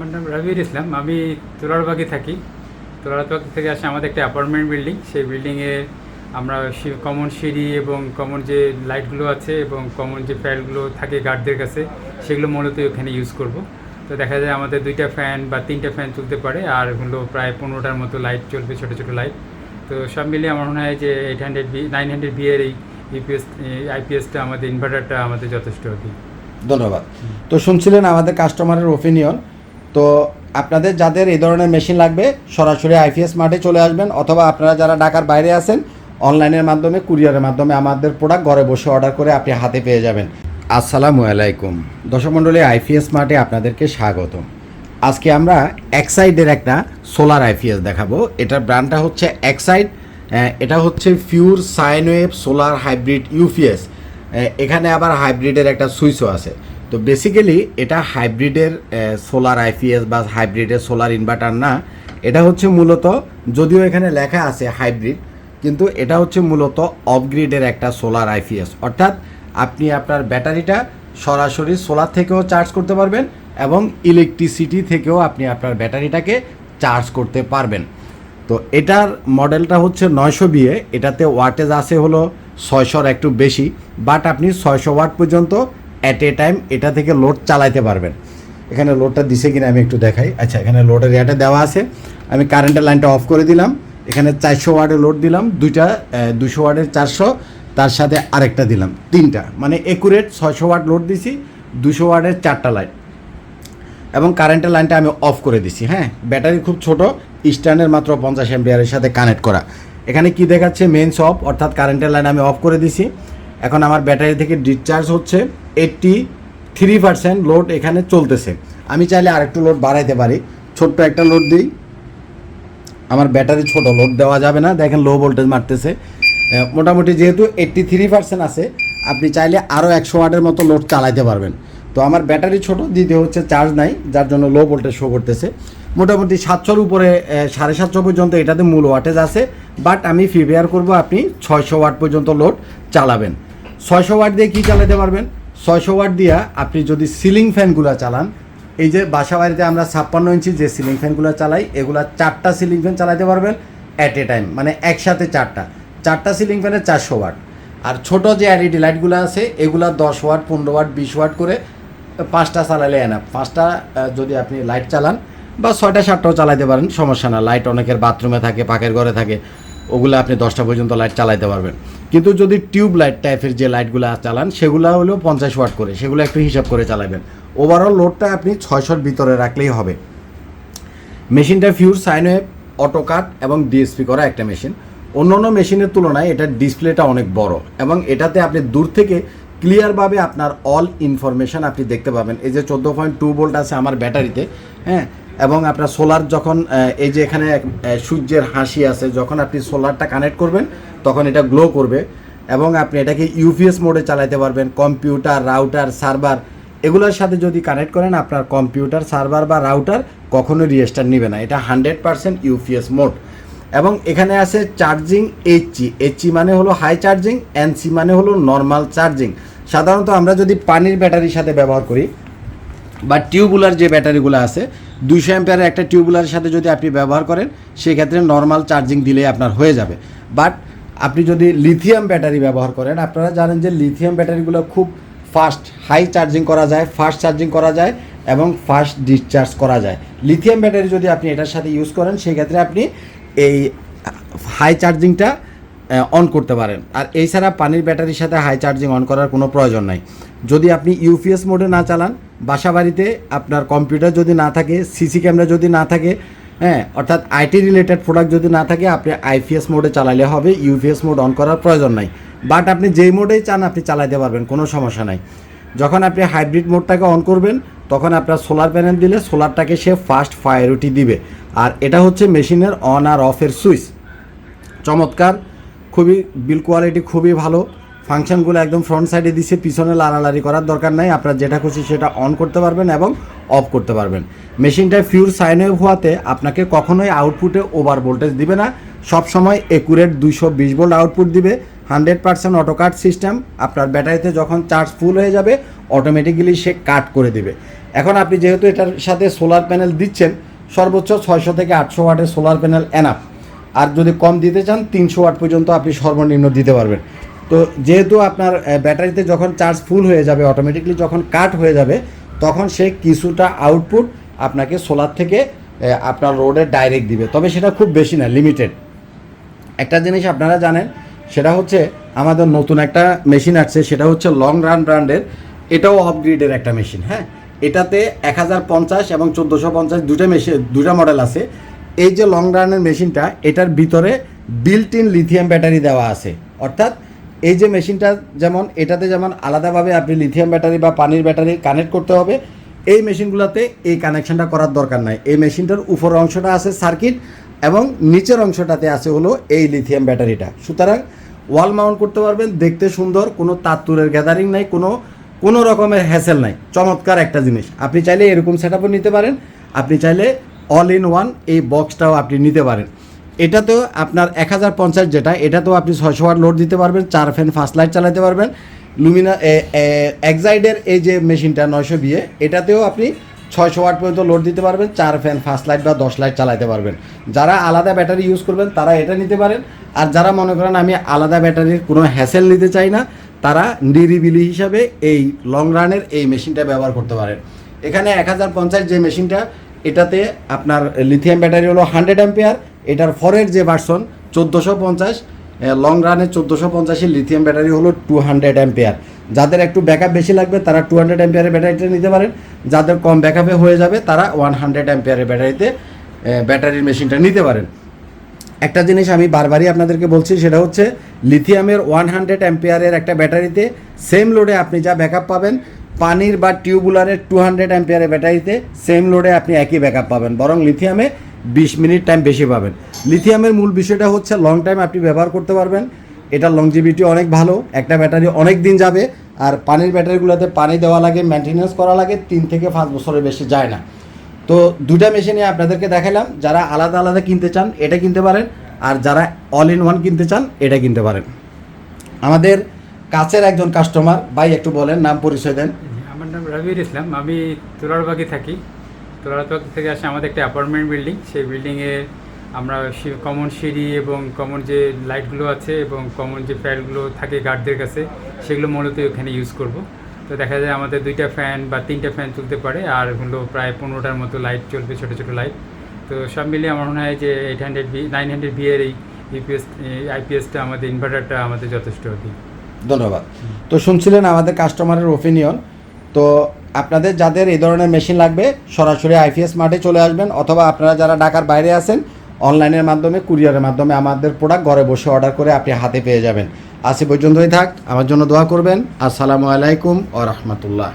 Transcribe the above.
আমার নাম রবির ইসলাম। আমি তোলারবাগে থাকি। তোলারবাগ থেকে আসে আমাদের একটা অ্যাপার্টমেন্ট বিল্ডিং সেই বিল্ডিংয়ে আমরা কমন সিঁড়ি এবং কমন যে লাইটগুলো আছে এবং কমন যে ফ্যানগুলো থাকে গার্ডদের কাছে সেগুলো মূলত ওখানে ইউজ করব। তো দেখা যায় আমাদের দুইটা ফ্যান বা তিনটা ফ্যান চলতে পারে আর হলো প্রায় পনেরোটার মতো লাইট চলবে ছোটো ছোটো লাইট তো সব মিলিয়ে আমার মনে হয় যে eight hundred B nine hundred B এর এই ইপিএস আইপিএসটা আমাদের ইনভার্টারটা আমাদের যথেষ্ট কি ধন্যবাদ। তো শুনছিলেন আমাদের কাস্টমারের ওপিনিয়ন তো আপনাদের যাদের এই ধরনের মেশিন লাগবে, সরাসরি আইপিএস মাঠে চলে আসবেন অথবা আপনারা যারা ঢাকার বাইরে আছেন অনলাইনের মাধ্যমে, কুরিয়ারের মাধ্যমে আমাদের প্রোডাক্ট ঘরে বসে অর্ডার করে আপনি হাতে পেয়ে যাবেন। আসসালামু আলাইকুম। দর্শক মণ্ডলী আইপিএস মার্টে আপনাদেরকে স্বাগতম। আজকে আমরা এক্সাইডের একটা সোলার আইপিএস দেখাবো। এটার ব্র্যান্ডটা হচ্ছে এক্সাইড এটা হচ্ছে pure sine wave solar hybrid UPS এখানে আবার হাইব্রিডের একটা সুইচও আছে। তো বেসিক্যালি এটা হাইব্রিডের সোলার আইপিএস বা হাইব্রিডের সোলার ইনভার্টার না। এটা হচ্ছে মূলত, যদিও এখানে লেখা আছে হাইব্রিড কিন্তু এটা হচ্ছে মূলত অফগ্রিডের একটা সোলার আইপিএস অর্থাৎ আপনি আপনার ব্যাটারিটা সরাসরি সোলার থেকেও চার্জ করতে পারবেন এবং ইলেকট্রিসিটি থেকেও আপনি আপনার ব্যাটারিটাকে চার্জ করতে পারবেন। তো এটার মডেলটা হচ্ছে নয়শো বিয়ে এটাতে ওয়াটেজ আছে হলো ছয়শোর একটু বেশি বাট আপনি ছয়শো ওয়াট পর্যন্ত অ্যাট এ টাইম এটা থেকে লোড চালাইতে পারবেন। এখানে লোডটা দিছে কিনা আমি একটু দেখাই। আচ্ছা এখানে লোডের ইয়াটা দেওয়া আছে। আমি কারেন্টের লাইনটা অফ করে দিলাম। এখানে চারশো ওয়ার্ডের লোড দিলাম। দুইটা দুশো ওয়ার্ডের চারশো। তার সাথে আরেকটা দিলাম। তিনটা। মানে একুরেট ছয়শো ওয়াট লোড দিছি দুশো ওয়ার্ডের চারটা লাইট এবং কারেন্টের লাইনটা আমি অফ করে দিছি হ্যাঁ? ব্যাটারি খুব ছোট স্ট্যান্ডের মাত্র পঞ্চাশ এম্পিয়ারের সাথে কানেক্ট করা। এখানে কি দেখাচ্ছে? মেন্স অফ অর্থাৎ কারেন্টের লাইন আমি অফ করে দিছি। এখন আমার ব্যাটারি থেকে ডিসচার্জ হচ্ছে। এইট্টি থ্রি পার্সেন্ট লোড এখানে চলতেছে। আমি চাইলে আরেকটু লোড বাড়াইতে পারি। ছোট্ট একটা লোড দিই। আমার ব্যাটারি ছোট লোড দেওয়া যাবে না। দেখেন লো ভোল্টেজ মারতেছে। মোটামুটি যেহেতু এইট্টি থ্রি পার্সেন্ট আছে, আপনি চাইলে আরও একশো ওয়াটের মতো লোড চালাইতে পারবেন। তো আমার ব্যাটারি ছোট, দিতে হচ্ছে চার্জ নাই, যার জন্য লো ভোল্টেজ শো করতেছে। মোটামুটি সাতশোর উপরে সাড়ে সাতশো পর্যন্ত এটাতে মূল ওয়াটেজ আছে। বাট আমি প্রিপেয়ার করব, আপনি ছয়শো ওয়াট পর্যন্ত লোড চালাবেন। ছয়শো ওয়াট দিয়ে কী চালাতে পারবেন? ছয়শো ওয়াট দিয়ে আপনি যদি সিলিং ফ্যানগুলো চালান, এই যে বাসা বাড়িতে আমরা ছাপ্পান্ন ইঞ্চি যে সিলিং ফ্যানগুলো চালাই, এগুলা চারটা সিলিং ফ্যান চালাতে পারবেন অ্যাট এ টাইম মানে একসাথে চারটা। চারটা সিলিং ফ্যানে চারশো ওয়াট। আর ছোট যে এলইডি লাইটগুলো আছে, এগুলা দশ ওয়াট, পনেরো ওয়াট, বিশ ওয়াট করে পাঁচটা চালালে এনা পাঁচটা যদি আপনি লাইট চালান বা ছয়টা, সাতটাও চালাতে পারেন, সমস্যা না। লাইট অনেকের বাথরুমে থাকে, পাকের ঘরে থাকে। ওগুলো আপনি দশটা পর্যন্ত লাইট চালাতে পারবেন। কিন্তু যদি টিউব লাইট টাইপের যে লাইটগুলো চালান, সেগুলো হলেও পঞ্চাশ ওয়াট করে। সেগুলো একটু হিসাব করে চালাবেন ওভারঅল লোডটা আপনি ছয়শোর ভিতরে রাখলেই হবে। মেশিনটা pure sine wave auto cut এবং ডিএসপি করা একটা মেশিন অন্য অন্য মেশিনের তুলনায় এটার ডিসপ্লেটা অনেক বড় এবং এটাতে আপনি দূর থেকে ক্লিয়ারভাবে আপনার অল ইনফরমেশান আপনি দেখতে পাবেন। এই যে চোদ্দ পয়েন্ট টু ভোল্ট আছে আমার ব্যাটারিতে হ্যাঁ? এবং আপনার সোলার যখন এই যে এখানে সূর্যের হাসি আছে, যখন আপনি সোলারটা কানেক্ট করবেন, তখন এটা গ্লো করবে। এবং আপনি এটাকে ইউপিএস মোডে চালাতে পারবেন কম্পিউটার রাউটার সার্ভার এগুলোর সাথে যদি কানেক্ট করেন, আপনার কম্পিউটার সার্ভার বা রাউটার কখনো রিয়েস্টার নেবে না। এটা হান্ড্রেড পারসেন্ট ইউপিএস মোড এবং এখানে আছে চার্জিং এইচজি এইচজি মানে হলো হাই চার্জিং এনসি মানে হলো নর্মাল চার্জিং সাধারণত আমরা যদি পানির ব্যাটারির সাথে ব্যবহার করি বা টিউবুলার যে ব্যাটারিগুলো আছে, দুইশো অ্যাম্পিয়ারের একটা টিউবুলারের সাথে যদি আপনি ব্যবহার করেন, সেক্ষেত্রে নর্মাল চার্জিং দিলেই আপনার হয়ে যাবে। বাট আপনি যদি লিথিয়াম ব্যাটারি ব্যবহার করেন, আপনারা জানেন যে লিথিয়াম ব্যাটারিগুলো খুব ফাস্ট হাই চার্জিং করা যায় ফাস্ট চার্জিং করা যায় এবং ফাস্ট ডিসচার্জ করা যায়। লিথিয়াম ব্যাটারি যদি আপনি এটার সাথে ইউজ করেন, সেক্ষেত্রে আপনি এই হাই চার্জিংটা অন করতে পারেন। আর এছাড়া পানির ব্যাটারির সাথে হাই চার্জিং অন করার কোনো প্রয়োজন নাই। যদি আপনি ইউপিএস মোডে না চালান বাসা বাড়িতে আপনার কম্পিউটার যদি না থাকে সিসি ক্যামেরা যদি না থাকে হ্যাঁ অর্থাৎ আইটি রিলেটেড প্রোডাক্ট যদি না থাকে, আপনি আইপিএস মোডে চালালে হবে ইউপিএস মোড অন করার প্রয়োজন নাই। বাট আপনি যেই মোডেই চান, আপনি চালাইতে পারবেন, কোনো সমস্যা নাই। যখন আপনি হাইব্রিড মোডটাকে অন করবেন, তখন আপনার সোলার প্যানেল দিলে সোলারটাকে সে ফার্স্ট ফায়ারিটি দিবে। আর এটা হচ্ছে মেশিনের অন আর অফের সুইচ চমৎকার, খুবই বিল কোয়ালিটি খুবই ভালো। ফাংশনগুলো একদম ফ্রন্ট সাইডে দিছে, পিছনে লাড়ালাড়ি করার দরকার নাই। আপনার যেটা খুশি সেটা অন করতে পারবেন এবং অফ করতে পারবেন। মেশিনটা ফিউর সাইনওয়েভ হওয়াতে আপনাকে কখনোই আউটপুটে ওভার ভোল্টেজ দিবে না। সব সময় একুরেট দুইশো বিশ ভোল্ট আউটপুট দিবে। Hundred percent auto cut system আপনার ব্যাটারিতে যখন চার্জ ফুল হয়ে যাবে অটোমেটিক্যালি সে কাট করে দিবে। এখন আপনি যেহেতু এটার সাথে সোলার প্যানেল দিচ্ছেন, সর্বোচ্চ ছয়শো থেকে আটশো ওয়াটের সোলার প্যানেল এনাফ আর যদি কম দিতে চান, তিনশো ওয়াট পর্যন্ত আপনি সর্বনিম্ন দিতে পারবেন। তো যেহেতু আপনার ব্যাটারিতে যখন চার্জ ফুল হয়ে যাবে অটোমেটিকলি যখন কাট হয়ে যাবে, তখন সে কিছুটা আউটপুট আপনাকে সোলার থেকে আপনার রোডে ডাইরেক্ট দিবে। তবে সেটা খুব বেশি না লিমিটেড একটা জিনিস আপনারা জানেন, সেটা হচ্ছে আমাদের নতুন একটা মেশিন আসছে, সেটা হচ্ছে লং রান ব্র্যান্ডের এটাও অফ গ্রিডের একটা মেশিন হ্যাঁ? এটাতে এক হাজার পঞ্চাশ এবং চোদ্দোশো পঞ্চাশ দুটো মেশিন দুটা মডেল আছে। এই যে লং রানের মেশিনটা এটার ভিতরে বিল্ট ইন লিথিয়াম ব্যাটারি দেওয়া আছে। অর্থাৎ এই যে মেশিনটা যেমন, এটাতে যেমন আলাদাভাবে আপনি লিথিয়াম ব্যাটারি বা পানির ব্যাটারি কানেক্ট করতে হবে, এই মেশিনগুলোতে এই কানেকশনটা করার দরকার নাই। এই মেশিনটার উপর অংশটা আছে সার্কিট এবং নিচের অংশটাতে আছে হলো এই লিথিয়াম ব্যাটারিটা সুতরাং ওয়াল মাউন্ট করতে পারবেন, দেখতে সুন্দর, কোনো তাত্তুরের গ্যাদারিং নাই, কোনো কোনো রকমের হ্যাসেল নাই। চমৎকার একটা জিনিস। আপনি চাইলে এরকম সেট নিতে পারেন, আপনি চাইলে অল ইন ওয়ান এই বক্সটাও আপনি নিতে পারেন। এটাতেও আপনার এক হাজার পঞ্চাশ যেটা, এটাতেও আপনি ছয়শো ওয়াট লোড দিতে পারবেন, চার ফ্যান ফার্স্ট লাইট চালাতে পারবেন। লুমিনা এক্সাইডের এই যে মেশিনটা নয়শো বিয়ে এটাতেও আপনি ছয়শো ওয়াট পর্যন্ত লোড দিতে পারবেন, চার ফ্যান ফার্স্ট লাইট বা দশ লাইট চালাতে পারবেন। যারা আলাদা ব্যাটারি ইউজ করবেন, তারা এটা নিতে পারেন। আর যারা মনে করেন আমি আলাদা ব্যাটারির কোনো হ্যাসেল নিতে চাই না, তারা নিরিবিলি হিসাবে এই লং রানের এই মেশিনটা ব্যবহার করতে পারেন। এখানে এক হাজার পঞ্চাশ যে মেশিনটা, এটাতে আপনার লিথিয়াম ব্যাটারি হলো হান্ড্রেড অ্যাম্পিয়ার এটার ফরের যে ভার্সন চোদ্দোশো পঞ্চাশ লং রানে চোদ্দোশো পঞ্চাশের লিথিয়াম ব্যাটারি হলো টু হান্ড্রেড অ্যাম্পিয়ার যাদের একটু ব্যাকআপ বেশি লাগবে, তারা টু হান্ড্রেড অ্যাম্পিয়ারের ব্যাটারিটা নিতে পারেন। যাদের কম ব্যাকআপে হয়ে যাবে, তারা ওয়ান হান্ড্রেড অ্যাম্পিয়ারের ব্যাটারিতে ব্যাটারির মেশিনটা নিতে পারেন। একটা জিনিস আমি বারবারই আপনাদেরকে বলছি, সেটা হচ্ছে লিথিয়ামের ওয়ান হান্ড্রেড অ্যাম্পিয়ারের একটা ব্যাটারিতে সেম লোডে আপনি যা ব্যাকআপ পাবেন পানির বা টিউবুলারের টু হান্ড্রেড অ্যাম্পিয়ারের ব্যাটারিতে সেম লোডে আপনি একই ব্যাকআপ পাবেন। বরং লিথিয়ামে বিশ মিনিট টাইম বেশি পাবেন। লিথিয়ামের মূল বিষয়টা হচ্ছে লং টাইম আপনি ব্যবহার করতে পারবেন। এটা লংজিভিটি অনেক ভালো, একটা ব্যাটারি অনেক দিন যাবে, আর পানির ব্যাটারিগুলোতে পানি দেওয়া লাগে মেনটেনেন্স করা লাগে, তিন থেকে পাঁচ বছরের বেশি যায় না। তো দুটা মেশিনে আপনাদেরকে দেখালাম, যারা আলাদা আলাদা কিনতে চান, এটা কিনতে পারেন, আর যারা অল ইন ওয়ান কিনতে চান, এটা কিনতে পারেন। আমাদের কাছের একজন কাস্টমার ভাই একটু বলেন, নাম পরিচয় দেন। আমার নাম রবির ইসলাম, আমি তোলারবাগে থাকি। তোলারবাগ থেকে আসে আমাদের একটা অ্যাপার্টমেন্ট বিল্ডিং সেই বিল্ডিংয়ে আমরা কমন সিঁড়ি এবং কমন যে লাইটগুলো আছে এবং কমন যে ফ্যানগুলো থাকে গার্ডদের কাছে, সেগুলো মূলত ওখানে ইউজ করব। তো দেখা যায় আমাদের দুইটা ফ্যান বা তিনটা ফ্যান চলতে পারে, আর হলো প্রায় পনেরোটার মতো লাইট চলবে, ছোটো ছোটো লাইট তো সব মিলিয়ে আমার মনে হয় যে eight hundred B nine hundred B এর এই ইপিএস আইপিএসটা আমাদের ইনভার্টারটা আমাদের যথেষ্ট কি ধন্যবাদ। তো শুনছিলেন আমাদের কাস্টমারের ওপিনিয়ন তো আপনাদের যাদের এই ধরনের মেশিন লাগবে, সরাসরি আইপিএস মার্টে চলে আসবেন, অথবা আপনারা যারা ঢাকার বাইরে আছেন অনলাইনের মাধ্যমে কুরিয়ারের মাধ্যমে আমাদের প্রোডাক্ট ঘরে বসে অর্ডার করে আপনি হাতে পেয়ে যাবেন। আজ পর্যন্তই থাক, আমার জন্য দোয়া করবেন। আসসালামু আলাইকুম ও রহমতুল্লাহ।